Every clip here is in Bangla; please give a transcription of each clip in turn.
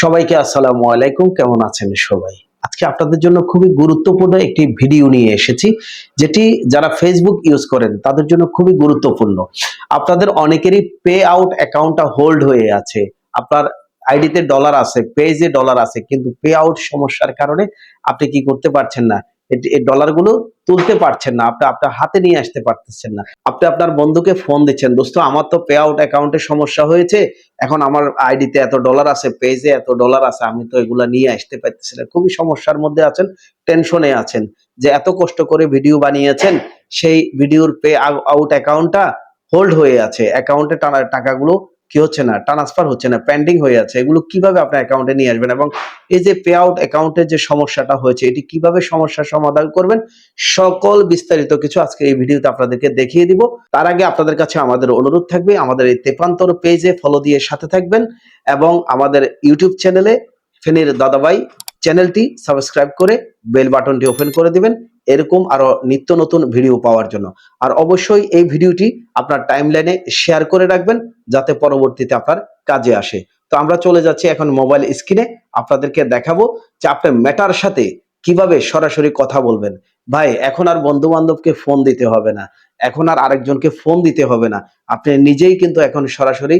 সবাইকে আসসালামু আলাইকুম, কেমন আছেন সবাই? আজকে আপনাদের জন্য খুবই গুরুত্বপূর্ণ একটি ভিডিও নিয়ে এসেছি, যেটি যারা ফেসবুক ইউজ করেন, তাদের জন্য খুবই গুরুত্বপূর্ণ। আপনাদের অনেকেরই পে আউট অ্যাকাউন্টটা হোল্ড হয়ে আছে, আপনার আইডিতে ডলার আছে পেজে ডলার আছে, কিন্তু পে আউট সমস্যার কারণে আপনি কি করতে পারছেন না? এই ডলারগুলো তুলতে পারছেন না, আপনি, আপনার হাতে নিয়ে আসতে পারতেছেন না। আপনি আপনার বন্ধুকে ফোন দিচ্ছেন, দোস্ত, আমার তো পে আউট অ্যাকাউন্টে সমস্যা হয়েছে, এখন আমার আইডিতে এত ডলার আছে পেজে এত ডলার আছে, আমি তো এগুলা নিয়ে আসতে পারতেছি না। খুবই সমস্যার মধ্যে আছেন টেনশনে আছেন, যে এত কষ্ট করে ভিডিও বানিয়েছেন, সেই ভিডিওর পে আউট অ্যাকাউন্টটা হোল্ড হয়ে আছে। অ্যাকাউন্টে টাকাগুলো কি হচ্ছে না ট্রান্সফার হচ্ছে না পেন্ডিং হয়ে আছে, এগুলো কীভাবে আপনার অ্যাকাউন্টে নিয়ে আসবেন? এবং এই যে পে আউট অ্যাকাউন্টের যে সমস্যাটা হয়েছে, এটি কীভাবে সমস্যার সমাধান করবেন? সকল বিস্তারিত কিছু আজকে এই ভিডিওতে আপনাদেরকে দেখিয়ে দিব। তার আগে আপনাদের কাছে আমাদের অনুরোধ থাকবে, আমাদের এই তেপান্তর পেজে ফলো দিয়ে সাথে থাকবেন এবং আমাদের ইউটিউব চ্যানেলে ফেনীর দাদাভাই চ্যানেলটি সাবস্ক্রাইব করে বেল বাটনটি ওপেন করে দিবেন। এরকম আরও নিত্য নতুন ভিডিও পাওয়ার জন্য। আর অবশ্যই এই ভিডিওটি আপনার টাইমলাইনে শেয়ার করে রাখবেন, যাতে পরবর্তীতে আপনার কাজে আসে। তো আমরা চলে যাচ্ছি এখন মোবাইল স্ক্রিনে আপনাদেরকে দেখাবো যে আপনার ম্যাটার সাথে কীভাবে সরাসরি কথা বলবেন। ভাই, এখন আর বন্ধু বান্ধবকে ফোন দিতে হবে না। এখন আর আরেকজনকে ফোন দিতে হবে না। আপনি নিজেই কিন্তু এখন সরাসরি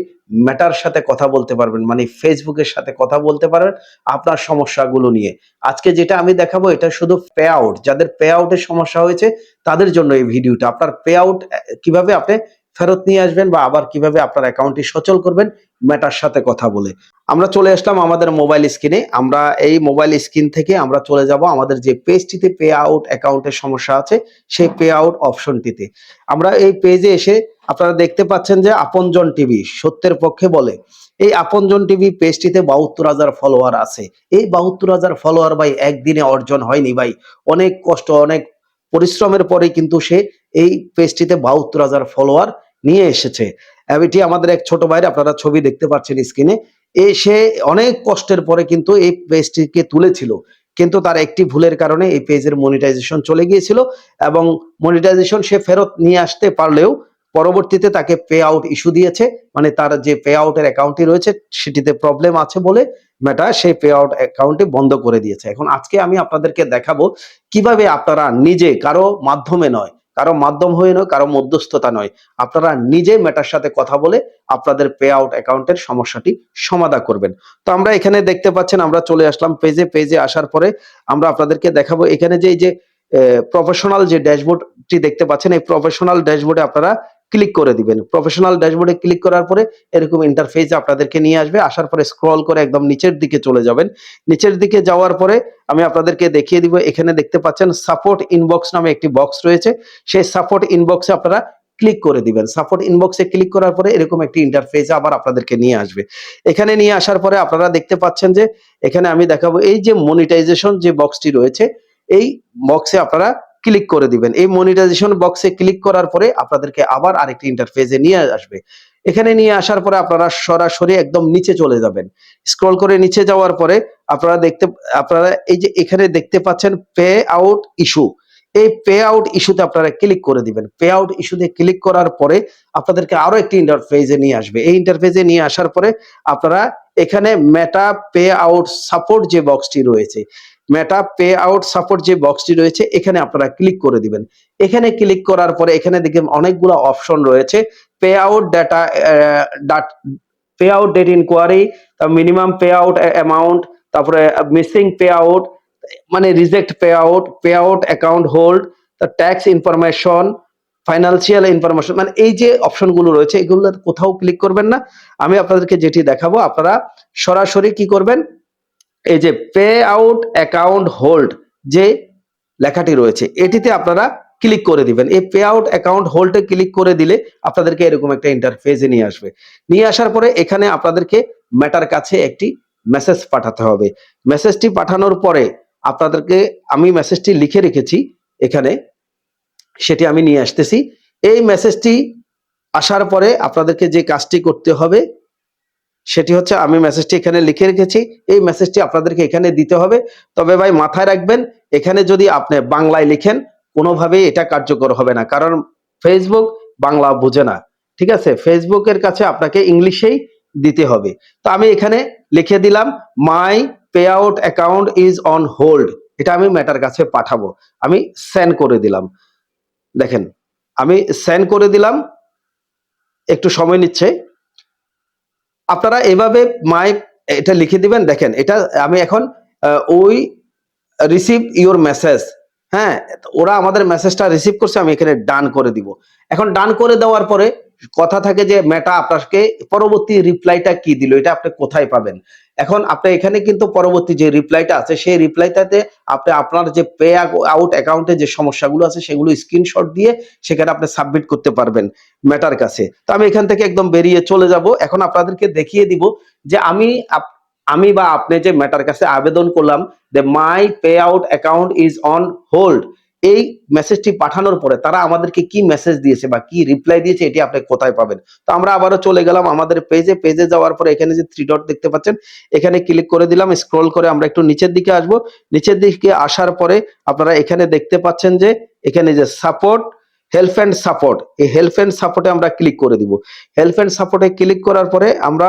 ম্যাটার সাথে কথা বলতে পারবেন মানে ফেসবুকের সাথে কথা বলতে পারবেন আপনার সমস্যাগুলো নিয়ে। আজকে যেটা আমি দেখাবো, এটা শুধু পে আউট যাদের পে আউটের সমস্যা হয়েছে, তাদের জন্য এই ভিডিওটা আপনার পে আউট কীভাবে আপনি ফেরত নিয়ে আসবেন বা আবার কীভাবে আপনার অ্যাকাউন্টটি সচল করবেন মেটার সাথে কথা বলে। আমরা চলে আসলাম আমাদের মোবাইল স্ক্রিনে আমরা এই মোবাইল স্ক্রিন থেকে আমরা চলে যাব আমাদের যে পেজটিতে পে আউট অ্যাকাউন্টের সমস্যা আছে, সেই পে আউট অপশনটিতে আমরা এই পেজে এসে আপনারা দেখতে পাচ্ছেন যে আপনজন টিভি সত্যের পক্ষে বলে। এই আপনজন টিভি পেজটিতে বাহাত্তর হাজার ফলোয়ার আছে। এই বাহাত্তর হাজার ফলোয়ার ভাই একদিনে অর্জন হয়নি ভাই। অনেক কষ্ট, অনেক পরিশ্রমের পরে কিন্তু সে এই পেজটিতে বাহাত্তর হাজার ফলোয়ার নিয়ে এসেছে। এটি আমাদের এক ছোট ভাইয়ের আপনারা ছবি দেখতে পাচ্ছেন স্ক্রিনে এ। সে অনেক কষ্টের পরে কিন্তু এই পেজটিকে তুলেছিল। কিন্তু তার একটি ভুলের কারণে এই পেজের মনিটাইজেশন চলে গিয়েছিল এবং মনিটাইজেশন সে ফেরত নিয়ে আসতে পারলেও পরবর্তীতে তাকে পে আউট ইস্যু দিয়েছে। মানে তার যে পে আউটের অ্যাকাউন্টটি রয়েছে, সেটিতে প্রবলেম আছে বলে মেটা সেই পে আউট অ্যাকাউন্টটি বন্ধ করে দিয়েছে। এখন আজকে আমি আপনাদেরকে দেখাবো কীভাবে আপনারা নিজে, কারও মাধ্যমে নয় কারও মাধ্যম হয়ে নয়, কারও মধ্যস্থতা নয়। আপনারা নিজে মেটার সাথে কথা বলে আপনাদের পে আউট অ্যাকাউন্টের সমস্যাটি সমাধান করবেন। তো আমরা এখানে দেখতে পাচ্ছেন, আমরা চলে আসলাম পেজে পেজে আসার পরে আমরা আপনাদেরকে দেখাবো এখানে যে, এই যে প্রফেশনাল যে ড্যাশবোর্ডটি দেখতে পাচ্ছেন, এই প্রফেশনাল ড্যাশবোর্ডে আপনারা ক্লিক করে দিবেন। প্রফেশনাল ড্যাশবোর্ডে ক্লিক করার পরে এরকম ইন্টারফেস আপনাদেরকে নিয়ে আসবে। আসার পরে স্ক্রল করে একদম নিচের দিকে চলে যাবেন। নিচের দিকে যাওয়ার পরে আমি আপনাদেরকে দেখিয়ে দিব। এখানে দেখতে পাচ্ছেন সাপোর্ট ইনবক্স নামে একটি বক্স রয়েছে। সেই সাপোর্ট ইনবক্সে আপনারা ক্লিক করে দিবেন। সাপোর্ট ইনবক্সে ক্লিক করার পরে এরকম একটি ইন্টারফেস আবার আপনাদেরকে নিয়ে আসবে। এখানে নিয়ে আসার পরে আপনারা দেখতে পাচ্ছেন যে এখানে আমি দেখাবো এই যে মনিটাইজেশন যে বক্সটি রয়েছে, এই বক্সে আপনারা ক্লিক করে দিবেন। এই মনিটাইজেশন বক্সে ক্লিক করার পরে আপনাদেরকে আবার আরেকটি ইন্টারফেসে নিয়ে আসবে। এখানে নিয়ে আসার পরে আপনারা সরাসরি একদম নিচে চলে যাবেন। স্ক্রল করে নিচে যাওয়ার পরে আপনারা দেখতে, আপনারা এই যে এখানে দেখতে পাচ্ছেন পে আউট ইস্যু এই পে আউট ইস্যুতে আপনারা ক্লিক করে দিবেন। পে আউট ইস্যুতে ক্লিক করার পরে আপনাদেরকে আরও একটি ইন্টারফেসে নিয়ে আসবে। এই ইন্টারফেসে নিয়ে আসার পরে আপনারা এখানে মেটা পে আউট সাপোর্ট যে বক্সটি রয়েছে মেটা পে আউট সাপোর্ট যে বক্সটি রয়েছে, এখানে আপনারা ক্লিক করে দিবেন। এখানে ক্লিক করার পরে এখানে দেখবেন অনেকগুলো অপশন রয়েছে। Payout data payout date inquiry minimum payout amount তারপরে মিসিং পে আউট মানে reject payout payout account hold tax information financial information মানে এই যে অপশনগুলো রয়েছে, এগুলো কোথাও ক্লিক করবেন না। আমি আপনাদেরকে যেটি দেখাবো, আপনারা সরাসরি কি করবেন? এই যে পে আউট অ্যাকাউন্ট হোল্ড যে লেখাটি রয়েছে, এটিতে আপনারা ক্লিক করে দিবেন। এই পে আউট অ্যাকাউন্ট হোল্ডে ক্লিক করে দিলে আপনাদেরকে এরকম একটা ইন্টারফেসে নিয়ে আসবে। নিয়ে আসার পরে এখানে আপনাদেরকে ম্যাটার কাছে একটি মেসেজ পাঠাতে হবে। মেসেজটি পাঠানোর পরে আপনাদেরকে, আমি মেসেজটি লিখে রেখেছি এখানে। সেটি আমি নিয়ে আসতেছি। এই মেসেজটি আসার পরে আপনাদেরকে যে কাজটি করতে হবে, সেটি হচ্ছে আমি মেসেজটি এখানে লিখে রেখেছি। এই মেসেজটি আপনাদেরকে এখানে দিতে হবে। তবে ভাই মাথায় রাখবেন, এখানে যদি আপনি বাংলায় লিখেন, কোনোভাবেই এটা কার্যকর হবে না। কারণ ফেসবুক বাংলা বোঝে না। ঠিক আছে? ফেসবুকের কাছে আপনাকে ইংলিশেই দিতে হবে। তো আমি এখানে লিখে দিলাম my payout account is on hold এটা আমি ম্যাটার কাছে পাঠাবো। আমি সেন্ড করে দিলাম। দেখেন, আমি সেন্ড করে দিলাম, একটু সময় নিচ্ছে। আপনারা এভাবে মাই এটা লিখে দিবেন, দেখেন, এটা আমি এখন ওই রিসিভ ইওর মেসেজ হ্যাঁ ওরা আমাদের মেসেজটা রিসিভ করছে, আমি এখানে ডান করে দিব। এখন ডান করে দেওয়ার পরে কথা থাকে যে মেটা আপনাকে পরবর্তী রিপ্লাইটা কি দিল? এটা আপনি কোথায় পাবেন? এখন আপনি এখানে কিন্তু পরবর্তী যে রিপ্লাইটা আছে, সেই রিপ্লাইটাতে আপনি আপনার যে পে আউট অ্যাকাউন্টে যে সমস্যাগুলো আছে, সেগুলো স্ক্রিনশট দিয়ে সেখানে আপনি সাবমিট করতে পারবেন মেটার কাছে। তো আমি এখান থেকে একদম বেরিয়ে চলে যাব। এখন আপনাদেরকে দেখিয়ে দিব যে আমি আমি বা আপনি যে মেটার কাছে আবেদন করলাম, যে my payout account is on hold এই মেসেজটি পাঠানোর পরে তারা আমাদেরকে কি মেসেজ দিয়েছে বা কি রিপ্লাই দিয়েছে এটি আপনি কোথায় পাবেন? তো আমরা আবারও চলে গেলাম আমাদের পেজে পেজে যাওয়ার পরে এখানে যে থ্রি ডট দেখতে পাচ্ছেন, এখানে ক্লিক করে দিলাম স্ক্রল করে আমরা একটু নিচের দিকে আসব। নিচের দিকে আসার পরে আপনারা এখানে দেখতে পাচ্ছেন যে এখানে যে সাপোর্ট হেল্প অ্যান্ড সাপোর্ট এই হেল্প অ্যান্ড সাপোর্টে আমরা ক্লিক করে দিব। হেল্প অ্যান্ড সাপোর্টে ক্লিক করার পরে আমরা,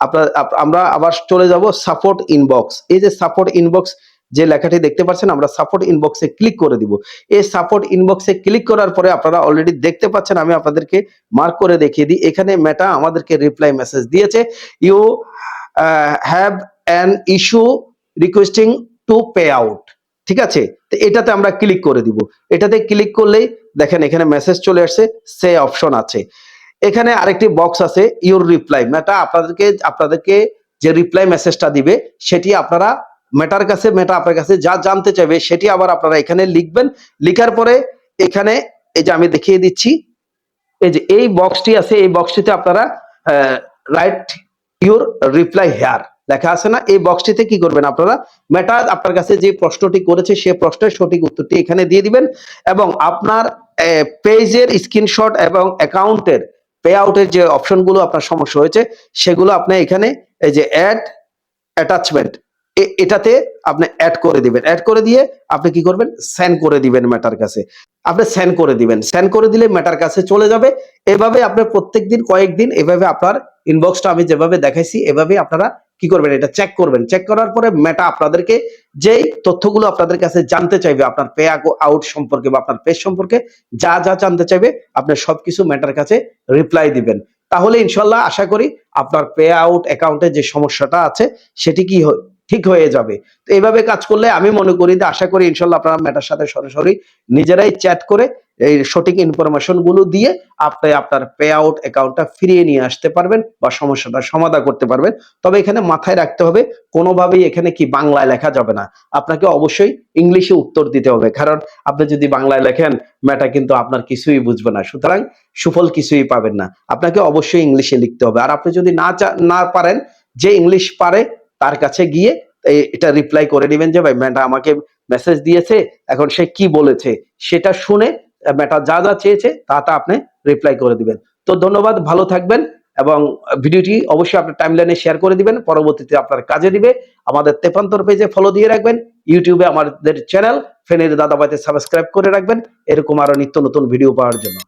আপনার আমরা আবার চলে যাব সাপোর্ট ইনবক্স এই যে সাপোর্ট ইনবক্স যে লেখাটি দেখতে পাচ্ছেন, আমরা সাপোর্ট ইনবক্সে ক্লিক করে দিব। এই সাপোর্ট ইনবক্সে ক্লিক করার পরে আপনারা অলরেডি দেখতে পাচ্ছেন, আমি আপনাদেরকে মার্ক করে দেখিয়ে দিই। এখানে মেটা আমাদেরকে রিপ্লাই মেসেজ দিয়েছে। You have an issue requesting to pay out ঠিক আছে? তো এটাতে আমরা ক্লিক করে দিব। এটাতে ক্লিক করলেই দেখেন এখানে মেসেজ চলে আসছে, সে অপশন আছে। এখানে আরেকটি বক্স আছে ইউর রিপ্লাই মেটা আপনাদেরকে আপনাদেরকে যে রিপ্লাই মেসেজটা দিবে, সেটি আপনারা মেটার কাছে মেটা আপনার কাছে, যা জানতে চাইবে সেটি আবার আপনারা এখানে লিখবেন। লিখার পরে এখানে এই যে আমি দেখিয়ে দিচ্ছি, এই যে এই বক্সটি আছে, এই বক্সটিতে আপনারা রাইট ইউর রিপ্লাই হেয়ার লেখা আছে না? এই বক্সটিতে কি করবেন আপনারা? মেটা আপনার কাছে যে প্রশ্নটি করেছে, সে প্রশ্নের সঠিক উত্তরটি এখানে দিয়ে দিবেন এবং আপনার পেজের স্ক্রিনশট এবং অ্যাকাউন্টের পে আউটের যে অপশনগুলো আপনার সমস্যা হয়েছে, সেগুলো আপনি এখানে এই যে অ্যাড অ্যাটাচমেন্ট এটাতে আপনি অ্যাড করে দিবেন। অ্যাড করে দিয়ে আপনি কি করবেন? সেন্ড করে দিবেন ম্যাটার কাছে। আপনি সেন্ড করে দিবেন। সেন্ড করে দিলে ম্যাটার কাছে চলে যাবে। এভাবে আপনি প্রত্যেকদিন, কয়েকদিন এভাবে আপনার ইনবক্সটা আমি যেভাবে দেখাইছি, এভাবে আপনারা কি করবেন? এটা চেক করবেন। চেক করার পরে মেটা আপনাদেরকে যেই তথ্যগুলো আপনাদের কাছে জানতে চাইবে, আপনার পে আউট সম্পর্কে বা আপনার পেজ সম্পর্কে যা যা জানতে চাইবে, আপনি সবকিছু ম্যাটার কাছে রিপ্লাই দিবেন। তাহলে ইনশাল্লাহ আশা করি আপনার পে আউট অ্যাকাউন্টে যে সমস্যাটা আছে, সেটি কি হয়- ঠিক হয়ে যাবে। তো এইভাবে কাজ করলে আমি মনে করি যে আশা করি ইনশাল্লাহ আপনারা মেটার সাথে সরাসরি নিজেরাই চ্যাট করে এই সঠিক ইনফরমেশনগুলো দিয়ে আপনি আপনার পে আউট অ্যাকাউন্টটা ফিরিয়ে নিয়ে আসতে পারবেন বা সমস্যাটা সমাধান করতে পারবেন। তবে এখানে মাথায় রাখতে হবে, কোনোভাবেই এখানে কি বাংলায় লেখা যাবে না। আপনাকে অবশ্যই ইংলিশে উত্তর দিতে হবে, কারণ আপনি যদি বাংলায় লেখেন, ম্যাটা কিন্তু আপনার কিছুই বুঝবে না। সুতরাং সুফল কিছুই পাবেন না। আপনাকে অবশ্যই ইংলিশে লিখতে হবে। আর আপনি যদি না না পারেন, যে ইংলিশ পারে তার কাছে গিয়ে এটা রিপ্লাই করে নেবেন যে, ভাই ম্যাটা আমাকে মেসেজ দিয়েছে, এখন সে কি বলেছে? সেটা শুনে ম্যাটা যা যা চেয়েছে, তা তা আপনি রিপ্লাই করে দিবেন। তো ধন্যবাদ, ভালো থাকবেন এবং ভিডিওটি অবশ্যই আপনার টাইমলাইনে শেয়ার করে দিবেন। পরবর্তীতে আপনার কাজে দিবে। আমাদের তেপান্তর পেজে ফলো দিয়ে রাখবেন। ইউটিউবে আমাদের চ্যানেল ফেনের দাদাবাইতে সাবস্ক্রাইব করে রাখবেন। এরকম আরও নিত্য নতুন ভিডিও পাওয়ার জন্য।